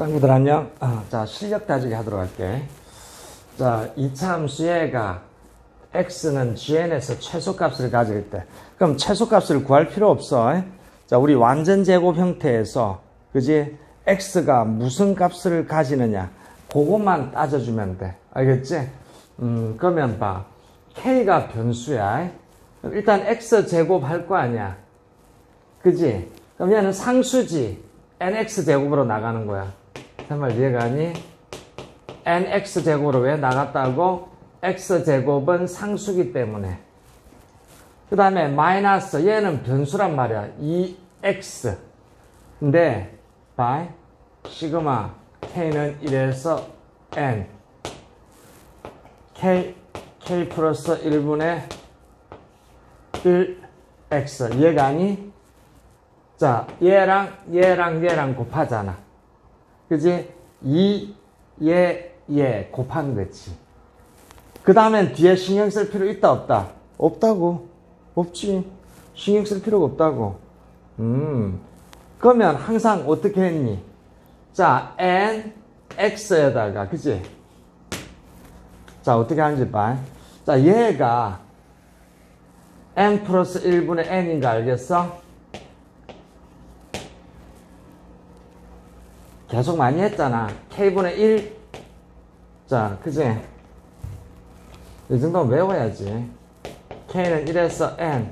짱구들 안녕. 아, 자, 실력 따지기 하도록 할게. 자, 얘가 x는 gn에서 최소값을 가질 때. 그럼 최소값을 구할 필요 없어. 에? 자, 우리 완전 제곱 형태에서, 그지? x가 무슨 값을 가지느냐. 그것만 따져주면 돼. 알겠지? 음, 그러면 봐. k가 변수야. 에? 일단 x 제곱 할 거 아니야. 그지? 그럼 얘는 상수지. nx 제곱으로 나가는 거야. 정말 이해가 니 nx 제곱으로 왜 나갔다고? x 제곱은 상수기 때문에. 그 다음에 마이너스 얘는 변수란 말이야. 2x. 근데 by 시그마 k는 1에서 n k k 플러스 1분의 1x 이해가 아니? 자 얘랑 얘랑 얘랑 곱하잖아. 그지? 2, 얘, 얘 곱한 거지. 그 다음엔 뒤에 신경 쓸 필요 있다, 없다? 없다고. 없지. 신경 쓸 필요가 없다고. 음. 그러면 항상 어떻게 했니? 자, n, x에다가, 그지? 자, 어떻게 하는지 봐. 자, 얘가 n 플러스 1분의 n인 거 알겠어? 계속 많이 했잖아. k분의 1. 자, 그지? 이 정도는 외워야지. k는 1에서 n.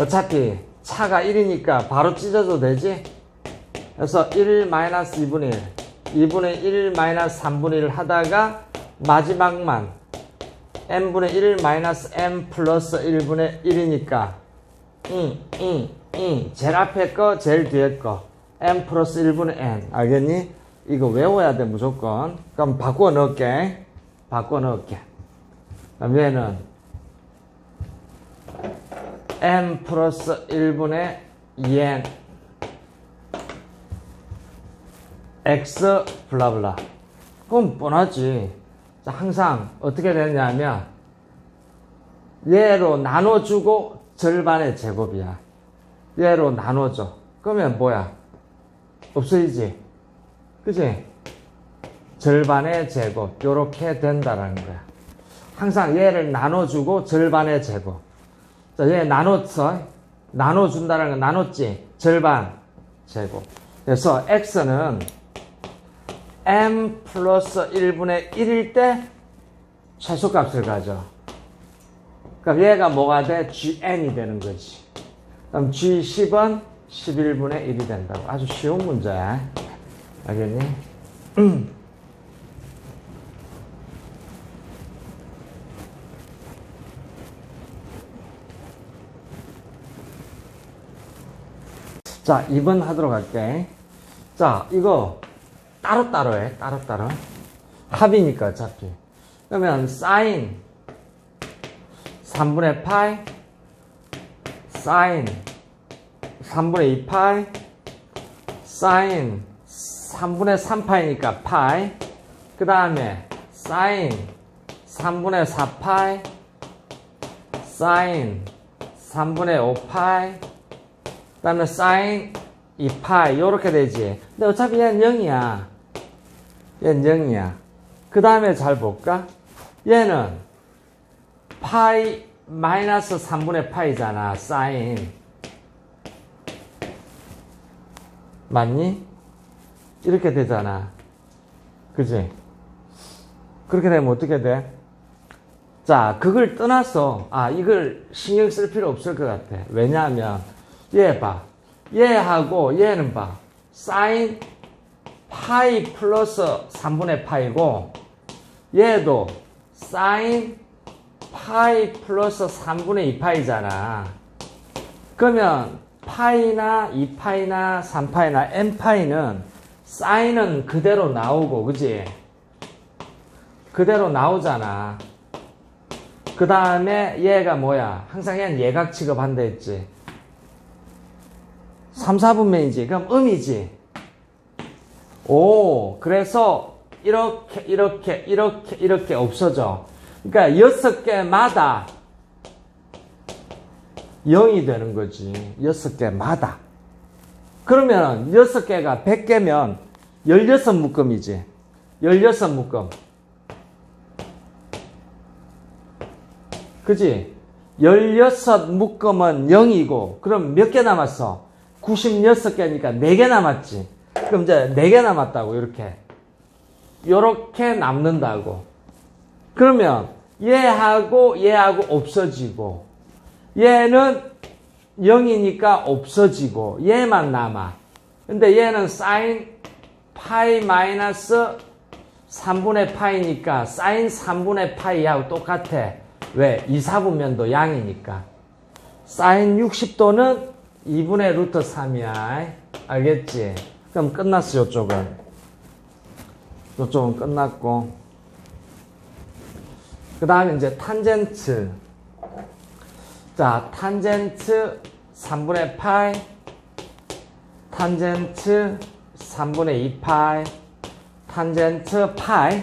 어차피 차가 1이니까 바로 찢어도 되지? 그래서 1 마이너스 2분의 1. 2분의 1 마이너스 3분의 1 하다가 마지막만 n분의 1 마이너스 n 플러스 1분의 1이니까 응, 응, 응. 제일 앞에 거, 제일 뒤에 거. N 플러스 1분의 n. 알겠니? 이거 외워야 돼, 무조건. 그럼 바꿔 넣을게. 바꿔 넣을게. 그럼 얘는 n 플러스 1분의 2n x 블라블라. 그럼 뻔하지. 자, 항상 어떻게 되냐면 얘로 나눠주고 절반의 제곱이야. 얘로 나눠줘. 그러면 뭐야? 없어지지? 그지? 절반의 제곱. 요렇게 된다라는 거야. 항상 얘를 나눠주고 절반의 제곱. 자, 얘 나눴어. 나눠준다라는 건 나눴지? 절반 제곱. 그래서 x는 m 플러스 1분의 1일 때 최소값을 가져. 그럼 얘가 뭐가 돼? gn이 되는 거지. 그럼 g10은 11분의 1이 된다고. 아주 쉬운 문제야. 알겠니? 자, 2번 하도록 할게. 자, 이거 따로따로 해. 따로따로. 합이니까 어차피. 그러면 사인 3분의 파이 사인 3분의 2파이 사인 3분의 3파이니까 파이 그 다음에 사인 3분의 4파이 사인 3분의 5파이 그 다음에 사인 2파이 요렇게 되지. 근데 어차피 얘는 0이야. 얘는 0이야. 그 다음에 잘 볼까? 얘는 파이 마이너스 3분의 파이잖아 사인 맞니? 이렇게 되잖아. 그지? 그렇게 되면 어떻게 돼? 자, 그걸 떠나서, 아, 이걸 신경 쓸 필요 없을 것 같아. 왜냐하면, 얘 봐. 얘하고 얘는 봐. 사인 파이 플러스 3분의 파이고, 얘도 사인 파이 플러스 3분의 2파이잖아. 그러면, 파이나 2파이나 3파이나 n파이는 사인은 그대로 나오고 그지? 그대로 나오잖아. 그 다음에 얘가 뭐야? 항상 얘는 예각 취급한다 했지. 3, 4분면이지. 그럼 음이지. 오, 그래서 이렇게, 이렇게, 이렇게, 이렇게 없어져. 그러니까 여섯 개마다 0이 되는 거지. 여섯 개마다. 그러면 여섯 개가 100개면 16묶음이지. 16묶음. 그지? 16묶음은 0이고, 그럼 몇 개 남았어? 96개니까 4개 남았지. 그럼 이제 4개 남았다고, 이렇게. 요렇게 남는다고. 그러면 얘하고 얘하고 없어지고, 얘는 0이니까 없어지고, 얘만 남아. 근데 얘는 사인 파이 마이너스 3분의 파이니까 사인 3분의 파이하고 똑같아. 왜? 2, 4분면도 양이니까. 사인 60도는 2분의 루트 3이야. 알겠지? 그럼 끝났어, 요쪽은. 요쪽은 끝났고. 그 다음에 이제 탄젠트. 자, 탄젠트 3분의 파이, 탄젠트 3분의 2파이, 탄젠트 파이,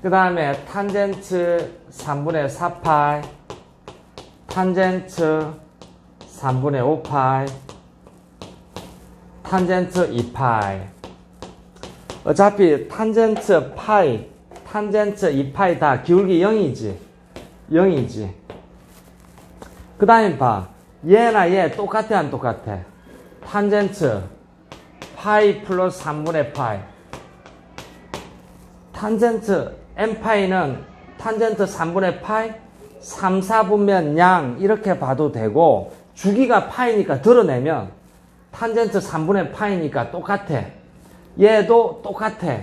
그 다음에 탄젠트 3분의 4파이, 탄젠트 3분의 5파이, 탄젠트 2파이. 어차피 탄젠트 파이, 탄젠트 2파이 다 기울기 0이지. 0이지. 그 다음에 봐. 얘나 얘 똑같아 안 똑같아? 탄젠트 파이 플러스 3분의 파이. 탄젠트 n파이는 탄젠트 3분의 파이 3, 4분면 양 이렇게 봐도 되고 주기가 파이니까 드러내면 탄젠트 3분의 파이니까 똑같아. 얘도 똑같아.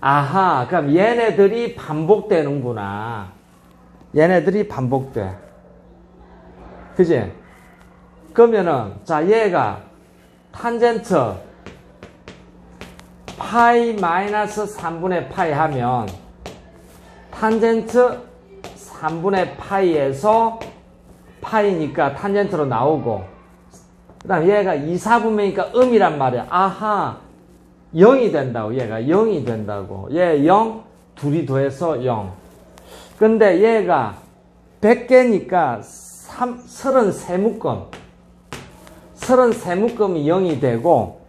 아하, 그럼 얘네들이 반복되는구나. 얘네들이 반복돼. 그지? 그러면은, 자, 얘가 탄젠트 파이 마이너스 3분의 파이 하면 탄젠트 3분의 파이에서 파이니까 탄젠트로 나오고 그 다음 얘가 2, 4분면이니까 음이란 말이야. 아하 0이 된다고 얘가 0이 된다고 얘 0, 둘이 더해서 0 근데 얘가 100개니까 3, 33묶음 33묶음이 0이 되고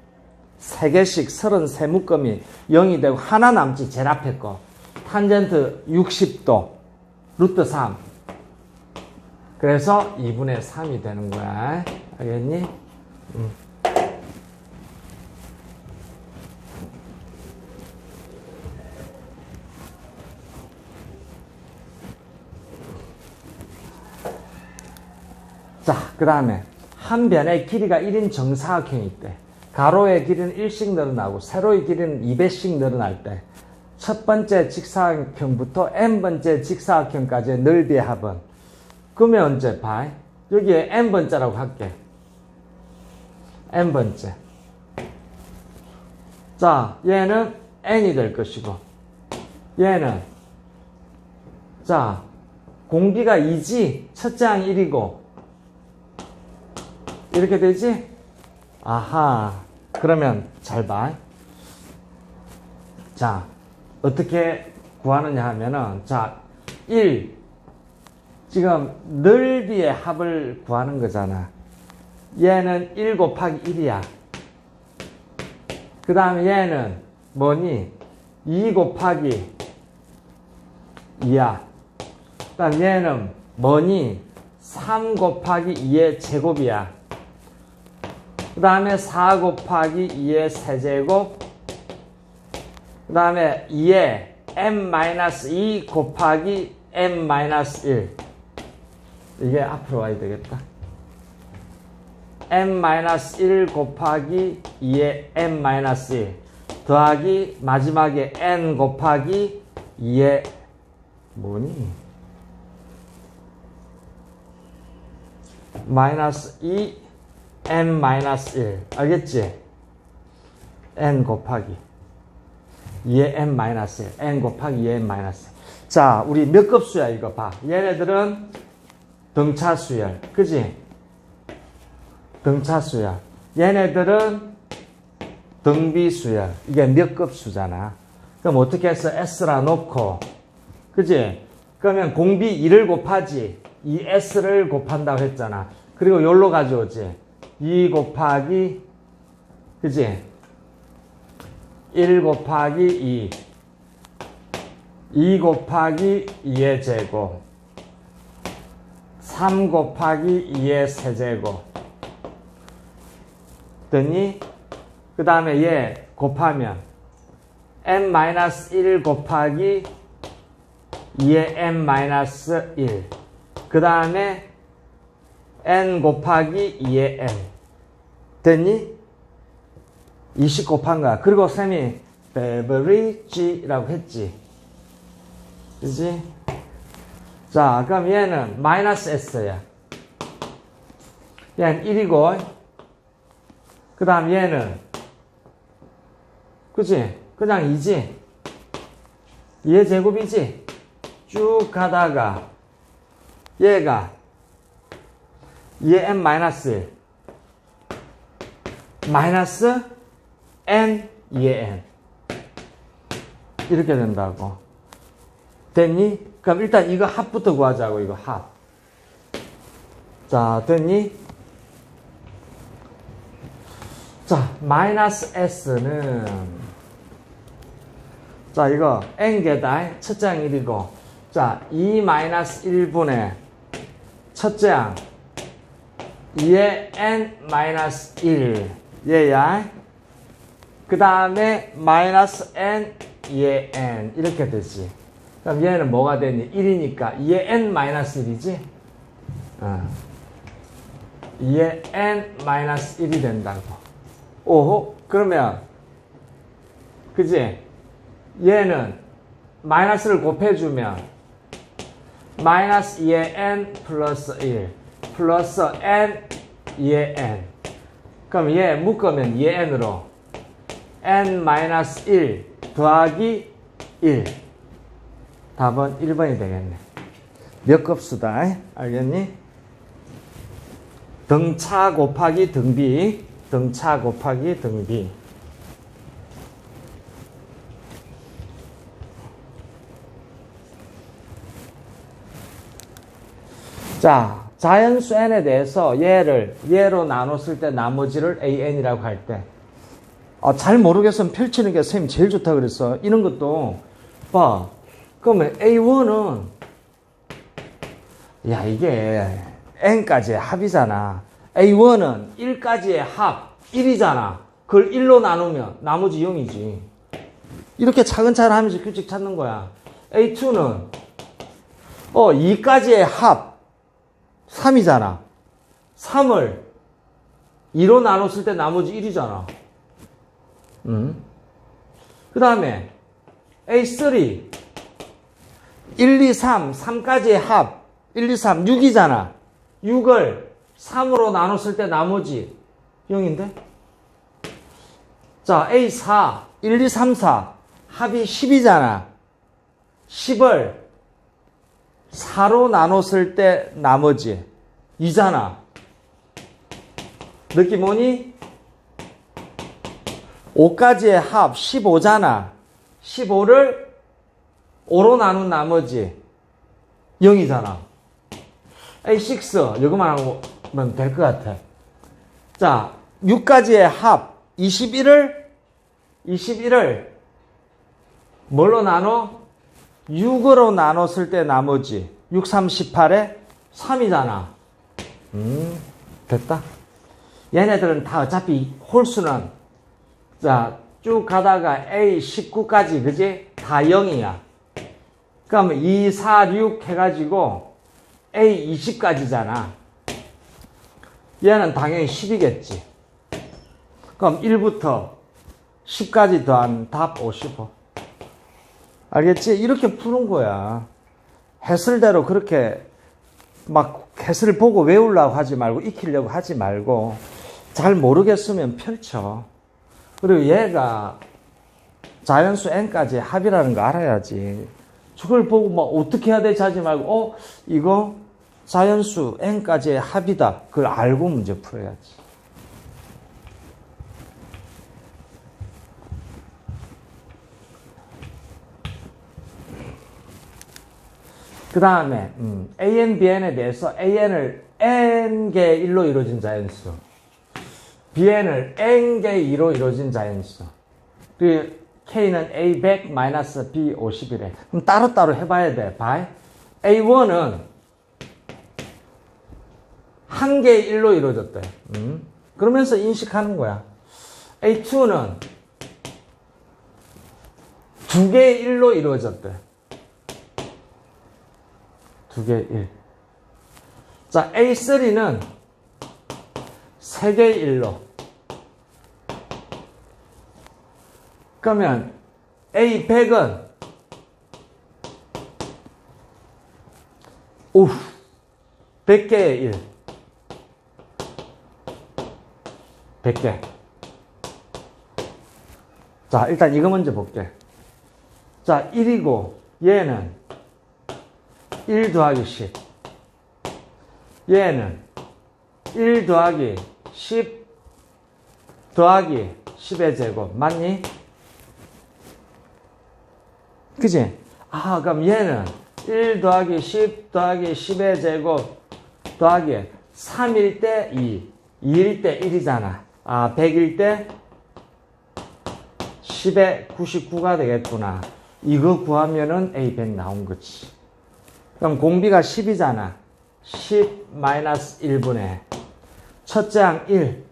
3개씩 33묶음이 0이 되고 하나 남지 제일 앞에 거 탄젠트 60도 루트 3 그래서 2분의 3이 되는 거야 알겠니? 음. 자, 그 다음에 한 변의 길이가 1인 정사각형이 있대. 가로의 길이는 1씩 늘어나고 세로의 길이는 2배씩 늘어날 때 첫 번째 직사각형부터 n번째 직사각형까지의 넓이의 합은 그러면 언제 봐? 여기에 n번째라고 할게. n번째. 자, 얘는 n이 될 것이고 얘는 자, 공비가 2지 첫째 항 1이고 이렇게 되지? 아하. 그러면 잘 봐. 자, 어떻게 구하느냐 하면은, 자, 1. 지금 넓이의 합을 구하는 거잖아. 얘는 1 곱하기 1이야. 그 다음에 얘는 뭐니? 2 곱하기 2야. 그 다음 얘는 뭐니? 3 곱하기 2의 제곱이야. 그 다음에 4 곱하기 2의 세제곱 그 다음에 2의 m-2 곱하기 m-1 이게 앞으로 와야 되겠다 m-1 곱하기 2의 m-1 더하기 마지막에 n 곱하기 2의 뭐니? 마이너스 2 n-1 알겠지? n 곱하기 2의 n-1 n 곱하기 2의 n-1 자 우리 몇 급수야 이거 봐. 얘네들은 등차수열. 그지? 등차수열. 얘네들은 등비수열. 이게 몇 급수잖아. 그럼 어떻게 해서 s라 놓고? 그지? 그러면 공비 2를 곱하지. 이 s를 곱한다고 했잖아. 그리고 열로 가져오지 2 곱하기 그지? 1 곱하기 2 2 곱하기 2의 제곱. 3 곱하기 2의 세제곱. 더니? 그 다음에 얘 곱하면 n-1 곱하기 2의 n-1 그 다음에 n 곱하기 2의 n 됐니? 20 곱한 거야. 그리고 쌤이 베버리지라고 했지. 그지? 자, 그럼 얘는 마이너스 s야. 얘는 1이고, 그 다음 얘는, 그지? 그냥 2지? 2의 제곱이지? 쭉 가다가, 얘가 2의 n 마이너스 1, 마이너스 n 2의 n. 이렇게 된다고. 됐니? 그럼 일단 이거 합부터 구하자고, 이거 합. 자, 됐니? 자, 마이너스 s는, 자, 이거 n개다. 첫째 항 1이고, 자, 2 마이너스 1분의 첫째 항 2의 n 마이너스 1. 얘야. 그 다음에 마이너스 n 2의 n. 이렇게 되지. 그럼 얘는 뭐가 되니? 1이니까 2의 n 마이너스 1이지? 어. 2의 n 마이너스 1이 된다고. 오호? 그러면, 그지? 얘는 마이너스를 곱해주면 마이너스 2의 n 플러스 1 플러스 n 2의 n. 그럼 얘 묶으면 2의 n으로 n 마이너스 1 더하기 1 답은 1번이 되겠네. 몇 급수다? 알겠니? 등차 곱하기 등비 등차 곱하기 등비. 자, 자연수 n에 대해서 얘를 얘로 나눴을 때 나머지를 an이라고 할 때, 아, 잘 모르겠으면 펼치는 게 선생님 제일 좋다 그랬어. 이런 것도 봐. 그러면 a1은 야 이게 n까지의 합이잖아. a1은 1까지의 합 1이잖아. 그걸 1로 나누면 나머지 0이지. 이렇게 차근차근 하면서 규칙 찾는 거야. a2는 어 2까지의 합 3이잖아. 3을 2로 나눴을 때 나머지 1이잖아. 음. 그 다음에 A3 1, 2, 3, 3까지의 합 1, 2, 3, 6이잖아. 6을 3으로 나눴을 때 나머지 0인데? 자, A4 1, 2, 3, 4 합이 10이잖아. 10을 4로 나눴을 때 나머지 2잖아. 느낌 오니? 5까지의 합 15잖아. 15를 5로 나눈 나머지 0이잖아. A6 이거만 하면 될 것 같아. 자, 6까지의 합 21을 21을 뭘로 나눠? 6으로 나눴을 때 나머지 6, 3, 18에 3이잖아. 음, 됐다. 얘네들은 다 어차피 홀수는 자, 쭉 가다가 A19까지 그지? 다 0이야. 그럼 2, 4, 6 해가지고 A20까지잖아. 얘는 당연히 10이겠지. 그럼 1부터 10까지 더한 답 55. 알겠지? 이렇게 푸는 거야. 해설대로 그렇게 막 해설을 보고 외우려고 하지 말고 익히려고 하지 말고 잘 모르겠으면 펼쳐. 그리고 얘가 자연수 n까지 합이라는 거 알아야지. 저걸 보고 막 어떻게 해야 되지 하지 말고 어 이거 자연수 n까지의 합이다. 그걸 알고 문제 풀어야지. 그 다음에 음, AN, BN에 대해서 AN을 N개 1로 이루어진 자연수 BN을 N개 2로 이루어진 자연수 그리고 K는 A 100 마이너스 B 50이래. 그럼 따로따로 해봐야 돼. 바이. A1은 한 개의 1로 이루어졌대. 음. 그러면서 인식하는 거야. A2는 두 개의 1로 이루어졌대. 두 개의 1. 자, A3는 세 개의 1로. 그러면 A100은 오 100개의 1. 100개. 자, 일단 이거 먼저 볼게. 자, 1이고 얘는 1 더하기 10. 얘는 1 더하기 10 더하기 10의 제곱. 맞니? 그지? 아, 그럼 얘는 1 더하기 10 더하기 10의 제곱 더하기 3일 때 2, 2일 때 1이잖아. 아, 100일 때 10에 99가 되겠구나. 이거 구하면은 A100 나온 거지. 그럼 공비가 10이잖아. 10 마이너스 1분의 첫째 항 1.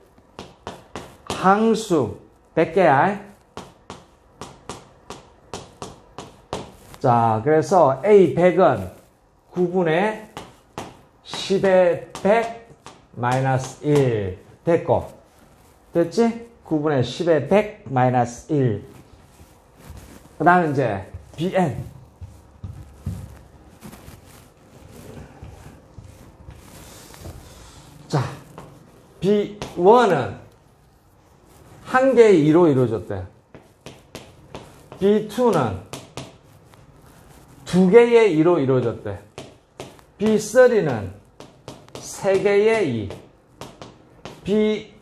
항수 100개야. 자, 그래서 A100은 9분의 10의 100 마이너스 1 됐고 됐지? 9분의 10의 100 마이너스 1. 그 다음에 이제 BN. B1은 한 개의 2로 이루어졌대. B2는 두 개의 2로 이루어졌대. B3는 세 개의 2. B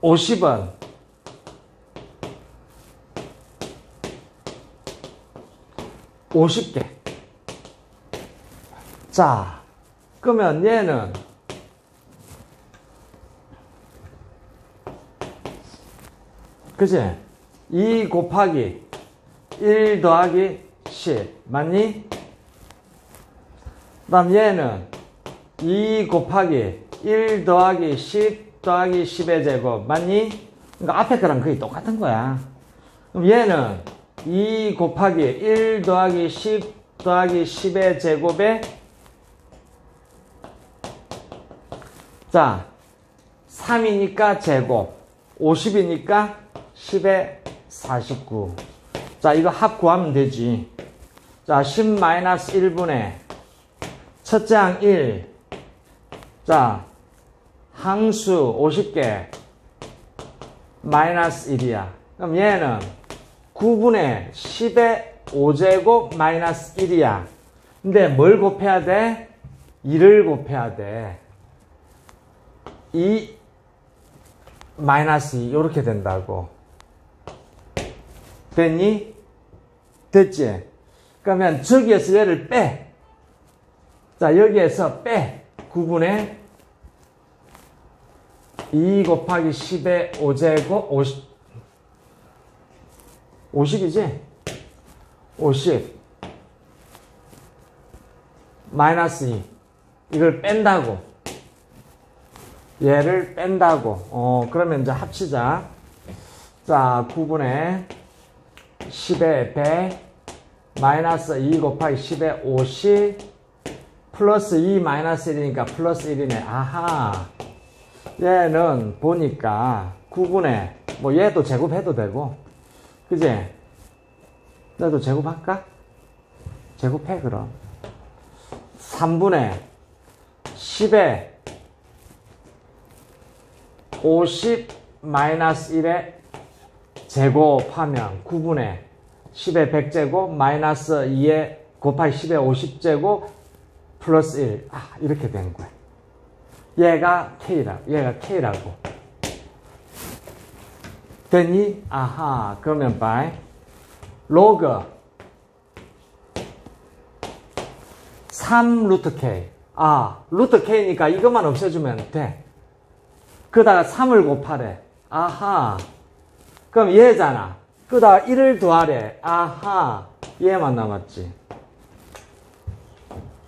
50은 오십 개. 자, 그러면 얘는 그지? 2 곱하기 1 더하기 10 맞니? 그 다음 얘는 2 곱하기 1 더하기 10 더하기 10의 제곱 맞니? 그러니까 앞에 거랑 거의 똑같은 거야. 그럼 얘는 2 곱하기 1 더하기 10 더하기 10의 제곱에 자 3이니까 제곱 50이니까 10에 49. 자 이거 합 구하면 되지. 자 10 마이너스 1분의 첫째 항 1. 자 항수 50개 마이너스 1이야. 그럼 얘는 9분의 10의 5제곱 마이너스 1이야. 근데 뭘 곱해야 돼? 2를 곱해야 돼. 2 마이너스 2 이렇게 된다고. 됐니? 됐지? 그러면 저기에서 얘를 빼. 자 여기에서 빼. 9분의 2 곱하기 10의 5제곱 50 50이지? 50 마이너스 2 이걸 뺀다고 얘를 뺀다고 어 그러면 이제 합치자 자 9분의 10의 100 마이너스 2 곱하기 10의 50 플러스 2 마이너스 1이니까 플러스 1이네. 아하. 얘는 보니까 9분의 뭐 얘도 제곱해도 되고. 그지? 나도 제곱할까? 제곱해 그럼. 3분의 10에 50 마이너스 1에 제곱하면 9분의 10의 100제곱 마이너스 2에 곱하기 10의 50제곱 플러스 1. 아, 이렇게 된 거야. 얘가 K라고, 얘가 K라고. 됐니? 아하, 그러면 by 로그 3 루트 K. 아, 루트 K니까 이것만 없애주면 돼. 그다가 3을 곱하래. 아하. 그럼 얘잖아. 그다 1을 더하래. 아하. 얘만 남았지.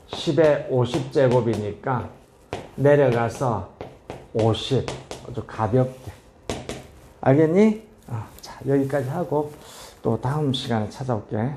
10에 50제곱이니까 내려가서 50. 아주 가볍게. 알겠니? 어, 자, 여기까지 하고 또 다음 시간에 찾아올게.